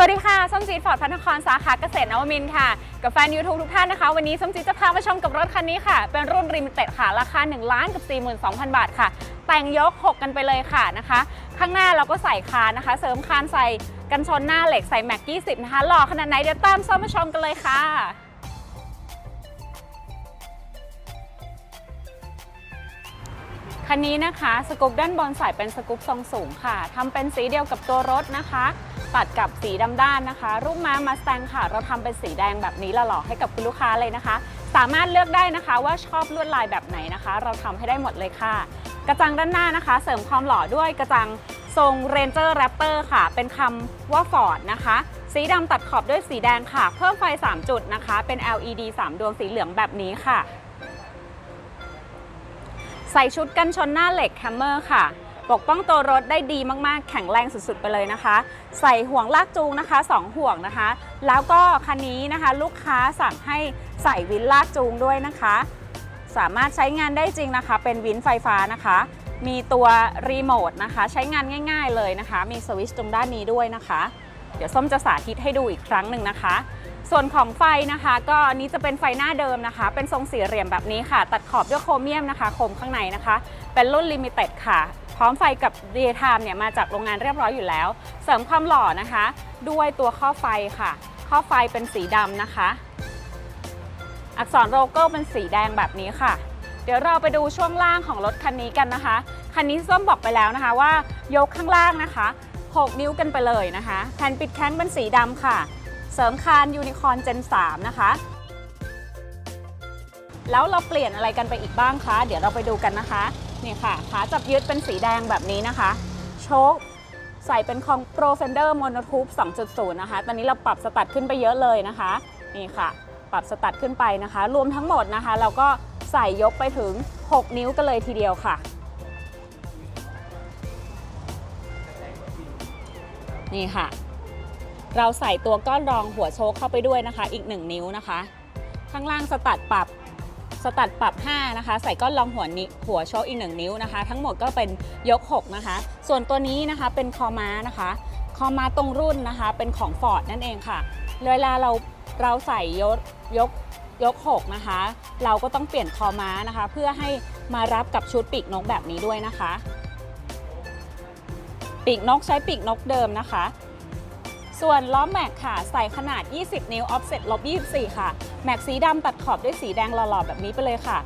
สวัสดีค่ะ ส้มจีดฟอร์ดพัฒนครสาขาเกษตรนวมินทร์ค่ะ กับแฟน YouTube ทุกท่านนะคะ วันนี้ส้มจีดจะพามาชมกับรถคันนี้ค่ะ เป็นรุ่นริมิเต็ดค่ะ ราคา 1 ล้านกับ 42,000 บาทค่ะ แต่งยก 6 กันไปเลยค่ะนะคะ ข้างหน้าเราก็ใส่คานนะคะ เสริมคานใส่กันชนหน้าเหล็กใส่แม็กกี้10นะคะหล่อขนาดไหนเดี๋ยวตามส้มมาชมกันเลยค่ะคันนี้นะคะสกูปด้านบนใส่เป็นสกูปทรงสูงค่ะทำเป็นสีเดียวกับตัวรถนะคะ ตัดกับสีดำด้านนะคะ รูปม้ามาสแตงค่ะ เราทำเป็นสีแดงแบบนี้หล่อๆให้กับคุณลูกค้าเลยนะคะ สามารถเลือกได้นะคะว่าชอบลวดลายแบบไหนนะคะ เราทำให้ได้หมดเลยค่ะ กระจังด้านหน้านะคะ เสริมความหล่อด้วยกระจังทรง Ranger Raptor ค่ะ เป็นคำว่า Ford นะคะ สีดำตัดขอบด้วยสีแดงค่ะ เพิ่มไฟ 3 จุดนะคะ เป็น LED 3 ดวงสีเหลืองแบบนี้ค่ะ ใส่ชุดกันชนหน้าเหล็กแฮมเมอร์ค่ะ ปกป้องตัวรถได้ดีมากๆ แข็งแรงสุดๆไปเลยนะคะ ใส่ห่วงลากจูงนะคะ 2 ห่วงนะคะ แล้วก็คันนี้นะคะลูกค้าสั่งให้ใส่วินลากจูงด้วยนะคะ สามารถใช้งานได้จริงนะคะ เป็นวินไฟฟ้านะคะ มีตัวรีโมทนะคะ ใช้งานง่าย ๆเลยนะคะ มีสวิตช์ตรงด้านนี้ด้วยนะคะ เดี๋ยวส้มจะสาธิตให้ดูอีกครั้งหนึ่งนะคะ ส่วนของไฟนะคะ ก็นนี้จะเป็นไฟหน้าเดิมนะคะ เป็นทรงสี่เหลี่ยมแบบนี้ค่ะ ตัดขอบด้วยโครเมียมนะคะ โคมข้างในนะคะ เป็นรุ่นลิมิเต็ดค่ะ พร้อมไฟกับ d a y time เนี่ยมาจากโรงงานเรียบร้อยอยู่แล้ว เสริมความหล่อนะคะ ด้วยตัวข้อไฟค่ะ ข้อไฟเป็นสีดำนะคะ อักษรโลโก้เป็นสีแดงแบบนี้ค่ะ เดี๋ยวเราไปดูช่วงล่างของรถคันนี้กันนะคะ คันนี้ส้มบอกไปแล้วนะคะว่ายกข้างล่างนะคะ 6 นิ้วกันไปเลยนะคะแผ่นปิดแข้งเป็นสีดำค่ะ เสริมคานยูนิคอร์นเจน3นะคะแล้วเราเปลี่ยนอะไรกันไปอีกบ้างคะ เดี๋ยวเราไปดูกันนะคะ นี่ค่ะขาจับยึดเป็นสีแดงแบบนี้นะคะ โชคใส่เป็นของ Pro Fender Monotube 2.0 นะคะ ตอนนี้เราปรับสตัดขึ้นไปเยอะเลยนะคะ นี่ค่ะ ปรับสตัดขึ้นไปนะคะ รวมทั้งหมดนะคะ เราก็ใส่ยกไปถึง 6 นิ้วกันเลยทีเดียวค่ะ นี่ค่ะ เราใส่ตัวก้อนรองหัวโชคเข้าไปด้วยนะคะ อีก 1 นิ้วนะคะ ข้างล่างสตัดปรับ สตัดปรับ 5 นะคะ ใส่ก้อนรองหัวนิหัวโชคอีก 1 นิ้วนะคะ ทั้งหมดก็เป็นยก 6 นะคะ ส่วนตัวนี้นะคะเป็นคอม้านะคะ คอม้าตรงรุ่นนะคะ เป็นของ Ford นั่นเองค่ะเวลาเราเราใส่ยกยกยก 6 นะคะ เราก็ต้องเปลี่ยนคอม้านะคะ เพื่อให้มารับกับชุดปีกนกแบบนี้ด้วยนะคะ ปีกนกใช้ปีกนกเดิมนะคะ ส่วนล้อแม็กค่ะ ใส่ขนาด 20 นิ้ว offset ลบ24 ค่ะ แม็กสีดำตัดขอบด้วยสีแดงหล่อๆแบบนี้ไปเลยค่ะ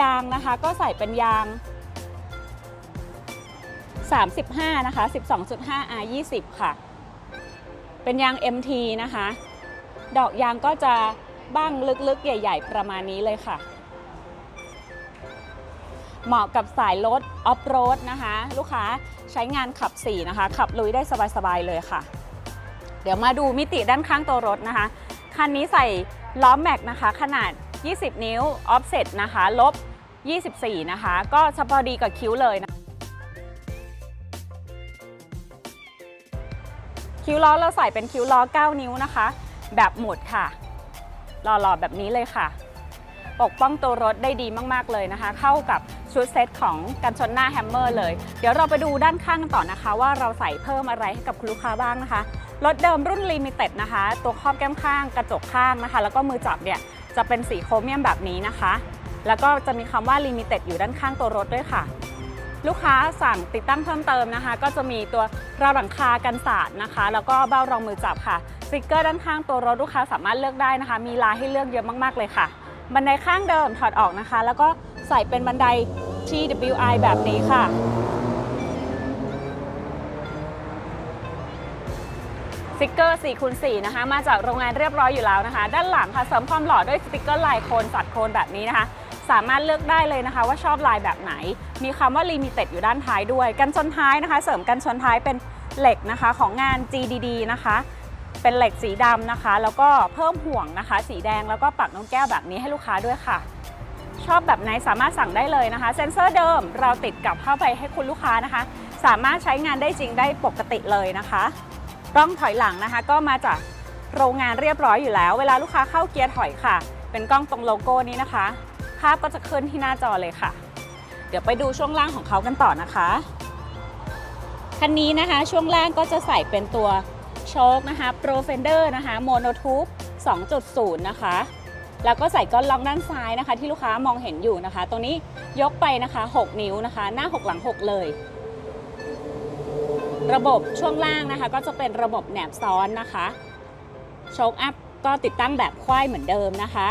ยางนะคะก็ใส่เป็นยาง 35 นะคะ 12.5 R 20 ค่ะ เป็นยาง MT นะคะ ดอกยางก็จะบ้างลึกๆ ใหญ่ ๆ ประมาณนี้เลยค่ะเหมาะกับสายรถออฟโรดนะคะ ลูกค้าใช้งานขับ4นะคะ ขับลุยได้สบาย ๆ เลยค่ะ เดี๋ยวมาดูมิติด้านข้างตัวรถนะคะ คันนี้ใส่ล้อแม็กนะคะ ขนาด 20 นิ้วออฟเซ็ตนะคะลบ 24 นะคะ ก็สพอดีกับคิ้วเลยนะคิ้วล้อเราใส่เป็นคิ้วล้อ 9 นิ้วนะคะ แบบหมุดค่ะหล่อๆแบบนี้เลยค่ะ ปกป้องตัวรถได้ดีมากๆเลยนะคะ เข้ากับ ชุดเซตของกันชนหน้าแฮมเมอร์เลย เดี๋ยวเราไปดูด้านข้างต่อนะคะ ว่าเราใส่เพิ่มอะไรให้กับคุณลูกค้าบ้างนะคะ รถเดิมรุ่นลิมิเต็ดนะคะ ตัวครอบแก้มข้างกระจกข้างนะคะ แล้วก็มือจับเนี่ยจะเป็นสีโครเมียมแบบนี้นะคะ แล้วก็จะมีคำว่าลิมิเต็ดอยู่ด้านข้างตัวรถด้วยค่ะ ลูกค้าสั่งติดตั้งเพิ่มเติมนะคะ ก็จะมีตัวราวหลังคากันสาดนะคะ แล้วก็เบ้ารองมือจับค่ะสติกเกอร์ด้านข้างตัวรถลูกค้าสามารถเลือกได้นะคะ มีลายให้เลือกเยอะมากๆเลยค่ะ บันไดข้างเดิมถอดออกนะคะ แล้วก็ใส่เป็นบันได TWI แบบนี้ค่ะสติกเกอร์4คูณ4นะคะ มาจากโรงงานเรียบร้อยอยู่แล้วนะคะ ด้านหลังค่ะเสริมความหล่อด้วยสติกเกอร์ลายโคนสัดโคนแบบนี้นะคะ สามารถเลือกได้เลยนะคะ ว่าชอบลายแบบไหน มีคำว่า Limited อยู่ด้านท้ายด้วย กันชนท้ายนะคะ เสริมกันชนท้ายเป็นเหล็กนะคะ ของงาน GDD นะคะ เป็นเหล็กสีดำนะคะ แล้วก็เพิ่มห่วงนะคะ สีแดงแล้วก็ปักนกแก้วแบบนี้ให้ลูกค้าด้วยค่ะ ชอบแบบไหนสามารถสั่งได้เลยนะคะ เซ็นเซอร์เดิมเราติดกลับเข้าไปให้คุณลูกค้านะคะ สามารถใช้งานได้จริงได้ปกติเลยนะคะกล้องถอยหลังนะคะ ก็มาจากโรงงานเรียบร้อยอยู่แล้ว เวลาลูกค้าเข้าเกียร์ถอยค่ะ เป็นกล้องตรงโลโก้นี้นะคะ ภาพก็จะขึ้นที่หน้าจอเลยค่ะ เดี๋ยวไปดูช่วงล่างของเขากันต่อนะคะคันนี้นะคะช่วงล่างก็จะใส่เป็นตัวแชคนะคะ Pro Fender นะคะ Monotube 2.0 นะคะ แล้วก็ใส่ก้อนล็อกด้านซ้ายนะคะ ที่ลูกค้ามองเห็นอยู่นะคะ ตรงนี้ยกไปนะคะ 6 นิ้วนะคะ หน้า 6 หลัง 6 เลย ระบบช่วงล่างนะคะ ก็จะเป็นระบบแหนบซ้อนนะคะโชคอัพก็ติดตั้งแบบควายเหมือนเดิมนะคะ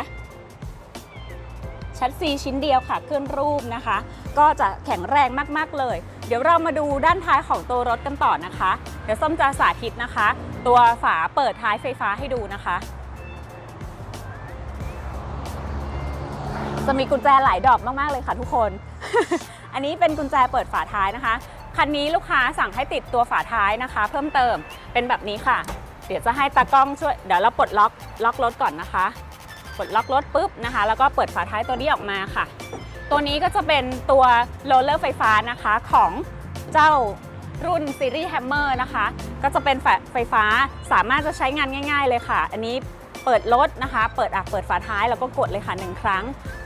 ชัดซีชิ้นเดียวค่ะ ขึ้นรูปนะคะ ก็จะแข็งแรงมากๆเลย เดี๋ยวเรามาดูด้านท้ายของตัวรถกันต่อนะคะ เดี๋ยวส้มจะสาธิตนะคะ ตัวฝาเปิดท้ายไฟฟ้าให้ดูนะคะ จะมีกุญแจหลายดอกมาก ๆ เลยค่ะทุกคน อันนี้เป็นกุญแจเปิดฝาท้ายนะคะ คันนี้ลูกค้าสั่งให้ติดตัวฝาท้ายนะคะ เพิ่มเติมเป็นแบบนี้ค่ะ เดี๋ยวจะให้ตากล้องช่วย เดี๋ยวเราปลดล็อกล็อกรถก่อนนะคะ ปลดล็อกรถปุ๊บนะคะ แล้วก็เปิดฝาท้ายตัวนี้ออกมาค่ะ ตัวนี้ก็จะเป็นตัวโรลเลอร์ไฟฟ้านะคะของเจ้ารุ่นซีรีส์แฮมเมอร์นะคะ ก็จะเป็นไฟฟ้าสามารถจะใช้งานง่าย ๆ เลยค่ะ อันนี้ เปิดรถนะคะ เปิดอะเปิดฝาท้ายแล้วก็กดเลยค่ะหนึ่งครั้ง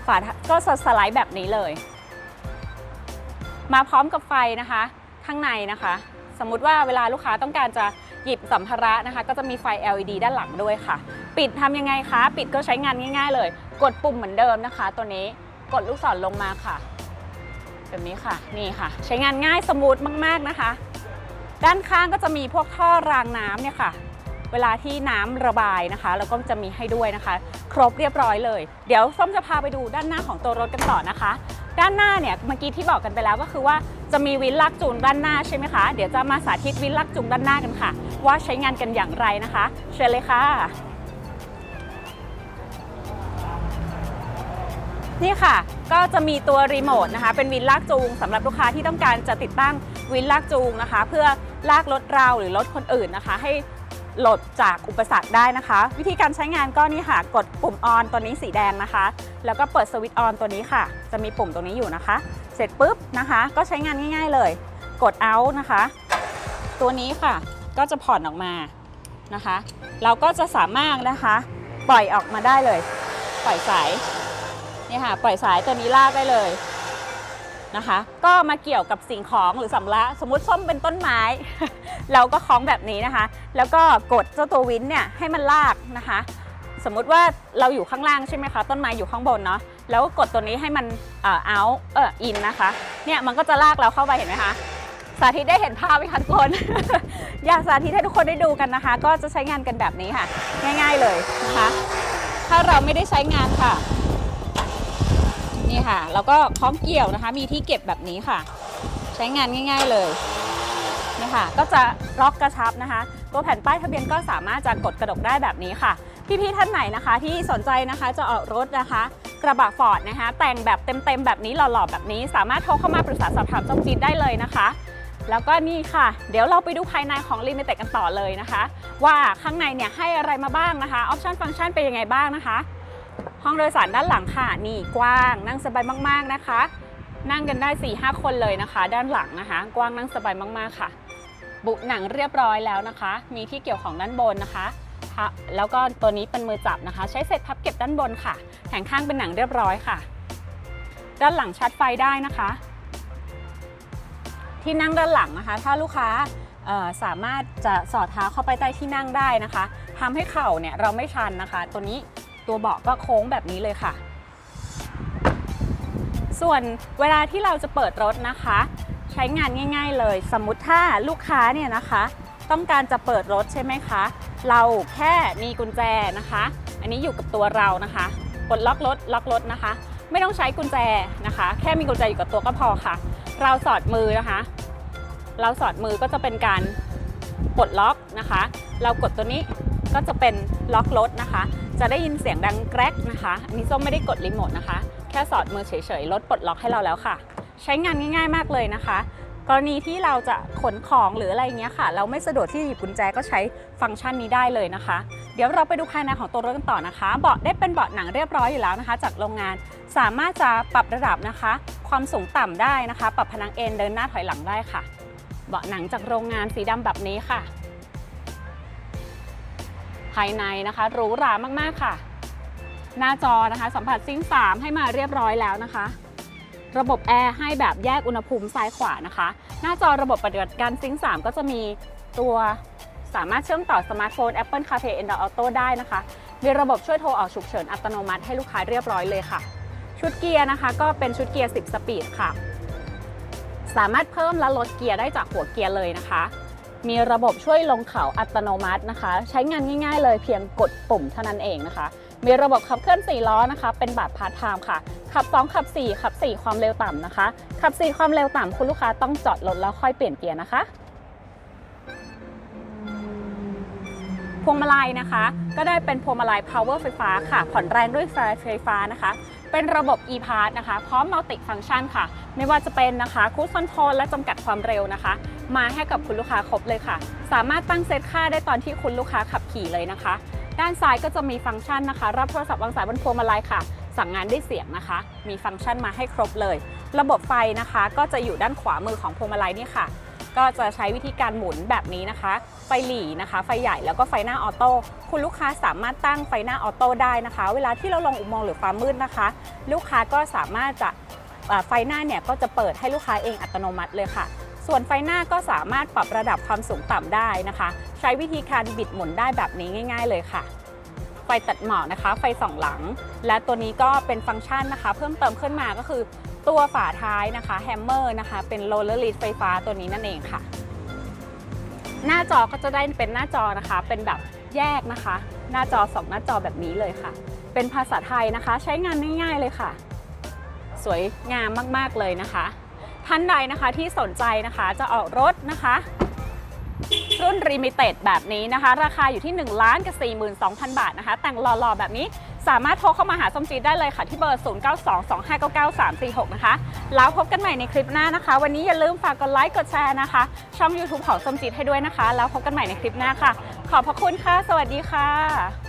ฝาก็สไลด์แบบนี้เลย มาพร้อมกับไฟนะคะ ข้างในนะคะ สมมุติว่าเวลาลูกค้าต้องการจะหยิบสัมภาระนะคะ ก็จะมีไฟ LED ด้านหลังด้วยค่ะ ปิดทำยังไงคะ ปิดก็ใช้งานง่าย ๆ เลย กดปุ่มเหมือนเดิมนะคะ ตัวนี้กดลูกศรลงมาค่ะ แบบนี้ค่ะนี่ค่ะ ใช้งานง่ายสมูทมาก ๆนะคะ ด้านข้างก็จะมีพวกท่อรางน้ำเนี่ยค่ะ เวลาที่น้ำระบายนะคะแล้วก็จะมีให้ด้วยนะคะ ครบเรียบร้อยเลย เดี๋ยวส้มจะพาไปดูด้านหน้าของตัวรถกันต่อนะคะ ด้านหน้าเนี่ยเมื่อกี้ที่บอกกันไปแล้วก็คือว่าจะมีวินลากจูงด้านหน้าใช่ไหมคะเดี๋ยวจะมาสาธิตวินลากจูงด้านหน้ากันค่ะ ว่าใช้งานกันอย่างไรนะคะ เชิญเลยค่ะนี่ค่ะ ก็จะมีตัวรีโมทนะคะ เป็นวินลากจูงสำหรับลูกค้าที่ต้องการจะติดตั้งวินลากจูงนะคะ เพื่อลากรถเราหรือรถคนอื่นนะคะ ให้ หลดจากอุปสรรคได้นะคะ วิธีการใช้งานก็นี่ค่ะ กดปุ่มออนตัวนี้สีแดงนะคะ แล้วก็เปิดสวิตช์ออนตัวนี้ค่ะ จะมีปุ่มตรงนี้อยู่นะคะ เสร็จปุ๊บนะคะ ก็ใช้งานง่าย ๆเลย กด out นะคะ ตัวนี้ค่ะก็จะผ่อนออกมานะคะ เราก็จะสามารถนะคะ ปล่อยออกมาได้เลย ปล่อยสายนี่ค่ะ ปล่อยสายตัวนี้ลากได้เลยนะคะ ก็มาเกี่ยวกับสิ่งของหรือสำระสมมุติส้มเป็นต้นไม้ เราก็คล้องแบบนี้นะคะ แล้วก็กดเจ้าตัววินเนี่ยให้มันลากนะคะ สมมุติว่าเราอยู่ข้างล่างใช่ไหมคะ ต้นไม้อยู่ข้างบนเนาะ แล้วก็กดตัวนี้ให้มันเอ่อเอาเอออินนะคะ เนี่ยมันก็จะลากเราเข้าไปเห็นไหมคะ สาธิตได้เห็นภาพไหมคะทุกคน อยากสาธิตให้ทุกคนได้ดูกันนะคะ ก็จะใช้งานกันแบบนี้ค่ะ ง่าย ๆเลยนะคะ ถ้าเราไม่ได้ใช้งานค่ะ นี่ค่ะแล้วก็คล้องเกี่ยวนะคะ มีที่เก็บแบบนี้ค่ะ ใช้งานง่าย ๆเลย ค่ะ ก็จะล็อกกระชับนะคะ ตัวแผ่นป้ายทะเบียนก็สามารถจะกดกระดกได้แบบนี้ค่ะ พี่ๆท่านไหนนะคะ ที่สนใจนะคะจะออกรถนะคะ กระบะฟอร์ดนะคะ แต่งแบบเต็มๆแบบนี้หล่อๆแบบนี้ สามารถโทรเข้ามาปรึกษาสอบถามจ้องจีดได้เลยนะคะแล้วก็นี่ค่ะ เดี๋ยวเราไปดูภายในของ Limited กันต่อเลยนะคะ ว่าข้างในเนี่ยให้อะไรมาบ้างนะคะออปชันฟังก์ชันเป็นยังไงบ้างนะคะ ห้องโดยสารด้านหลังค่ะ นี่กว้างนั่งสบายมากๆนะคะ นั่งกันได้ 4-5 คนเลยนะคะ ด้านหลังนะคะ กว้างนั่งสบายมากๆค่ะ บุหนังเรียบร้อยแล้วนะคะ มีที่เกี่ยวของด้านบนนะคะ แล้วก็ตัวนี้เป็นมือจับนะคะ ใช้เสร็จพับเก็บด้านบนค่ะ แผงข้างเป็นหนังเรียบร้อยค่ะ ด้านหลังชาร์จไฟได้นะคะ ที่นั่งด้านหลังนะคะ ถ้าลูกค้าสามารถจะสอดเท้าเข้าไปใต้ที่นั่งได้นะคะทำให้เข่าเนี่ยเราไม่ชันนะคะ ตัวนี้ตัวเบาะก็โค้งแบบนี้เลยค่ะ ส่วนเวลาที่เราจะเปิดรถนะคะ ช้งานง่าย ๆ เลย สมมุติถ้าลูกค้าเนี่ยนะคะ ต้องการจะเปิดรถใช่ไหมคะ เราแค่มีกุญแจนะคะ อันนี้อยู่กับตัวเรานะคะกดล็อกรถล็อกรถนะคะ ไม่ต้องใช้กุญแจนะคะ แค่มีกุญแจอยู่กับตัวก็พอค่ะ เราสอดมือนะคะ เราสอดมือก็จะเป็นการปลดล็อกนะคะ เรากดตัวนี้ก็จะเป็นล็อกรถนะคะ จะได้ยินเสียงดังแกรกนะคะอันนี้ส้มไม่ได้กดรีโมทนะคะ แค่สอดมือเฉยๆรถปลดล็อกให้เราแล้วค่ะ ใช้งานง่าย ๆ มากเลยนะคะ กรณีที่เราจะขนของหรืออะไรเงี้ยค่ะ เราไม่สะดวกที่จะหยิบกุญแจก็ใช้ฟังก์ชันนี้ได้เลยนะคะ เดี๋ยวเราไปดูภายในของตัวรถกันต่อนะคะ เบาะได้เป็นเบาะหนังเรียบร้อยอยู่แล้วนะคะ จากโรงงานสามารถจะปรับระดับนะคะ ความสูงต่ำได้นะคะ ปรับพนังเอนเดินหน้าถอยหลังได้ค่ะ เบาะหนังจากโรงงานสีดำแบบนี้ค่ะ ภายในนะคะหรูหรามากๆค่ะ หน้าจอนะคะ สัมผัสซิงค์3ให้มาเรียบร้อยแล้วนะคะ ระบบแอร์ให้แบบแยกอุณหภูมิซ้ายขวานะคะ หน้าจอระบบปฏิบัติการซิงค์3ก็จะมีตัวสามารถเชื่อมต่อสมาร์ทโฟน Apple CarPlay Android Auto ได้นะคะ มีระบบช่วยโทรออกฉุกเฉินอัตโนมัติให้ลูกค้าเรียบร้อยเลยค่ะ ชุดเกียร์นะคะก็เป็นชุดเกียร์ 10 สปีดค่ะ สามารถเพิ่มและลดเกียร์ได้จากหัวเกียร์เลยนะคะ มีระบบช่วยลงเขาอัตโนมัตินะคะ ใช้งานง่าย ๆ เลยเพียงกดปุ่มเท่านั้นเองนะคะ มีระบบขับเคลื่อน4ล้อนะคะ เป็นแบบพาร์ทไทม์ค่ะ ขับ 2 ขับ 4 ขับ 4 ความเร็วต่ำนะคะ ขับ 4 ความเร็วต่ำคุณลูกค้าต้องจอดรถแล้วค่อยเปลี่ยนเกียร์นะคะพวงมาลัยนะคะ ก็ได้เป็นพวงมาลัย power ไฟฟ้าค่ะผ่อนแรงด้วยไฟฟ้านะคะ เป็นระบบ e-pass นะคะ พร้อม multi function ค่ะ ไม่ว่าจะเป็นนะคะคู c คอนโทรลและจำกัดความเร็วนะคะ มาให้กับคุณลูกค้าครบเลยค่ะ สามารถตั้งเซตค่าได้ตอนที่คุณลูกค้าขับขี่เลยนะคะ ด้านซ้ายก็จะมีฟังก์ชันนะคะ รับโทรศัพท์วางสายบนพวงมาลัยค่ะ สั่งงานด้วยเสียงนะคะ มีฟังก์ชันมาให้ครบเลย ระบบไฟนะคะ ก็จะอยู่ด้านขวามือของพวงมาลัยนี่ค่ะ ก็จะใช้วิธีการหมุนแบบนี้นะคะ ไฟหลีนะคะ ไฟใหญ่แล้วก็ไฟหน้าออโต้คุณลูกค้าสามารถตั้งไฟหน้าออโต้ได้นะคะ เวลาที่เราลงอุโมงค์หรือความมืดนะคะ ลูกค้าก็สามารถจะไฟหน้าเนี่ยก็จะเปิดให้ลูกค้าเองอัตโนมัติเลยค่ะ ส่วนไฟหน้าก็สามารถปรับระดับความสูงต่ำได้นะคะ ใช้วิธีการบิดหมุนได้แบบนี้ง่าย ๆ เลยค่ะ ไฟตัดหมอกนะคะ ไฟส่องหลัง และตัวนี้ก็เป็นฟังก์ชันนะคะ เพิ่มเติมขึ้นมาก็คือตัวฝาท้ายนะคะแฮมเมอร์นะคะ เป็นโรลเลอร์ลีดไฟฟ้าตัวนี้นั่นเองค่ะ หน้าจอก็จะได้เป็นหน้าจอนะคะ เป็นแบบแยกนะคะ หน้าจอสองหน้าจอแบบนี้เลยค่ะ เป็นภาษาไทยนะคะ ใช้งานง่าย ๆเลยค่ะ สวยงามมากๆเลยนะคะ ท่านใดนะคะที่สนใจนะคะจะออกรถนะคะ รุ่น r ิมิเต็ดแบบนี้นะคะ ราคาอยู่ที่ 1 ล้านกับ 42,000 บาทนะคะ แต่งหล่อๆแบบนี้สามารถโทรเข้ามาหาส้มจีดได้เลยค่ะ ที่เบอร์ 0922599346 นะคะ แล้วพบกันใหม่ในคลิปหน้านะคะ วันนี้อย่าลืมฝากกดไลค์กดแชร์นะคะ ช่อง YouTube ของส้มจีดให้ด้วยนะคะ แล้วพบกันใหม่ในคลิปหน้าค่ะ ขอบพระคุณค่ะ สวัสดีค่ะ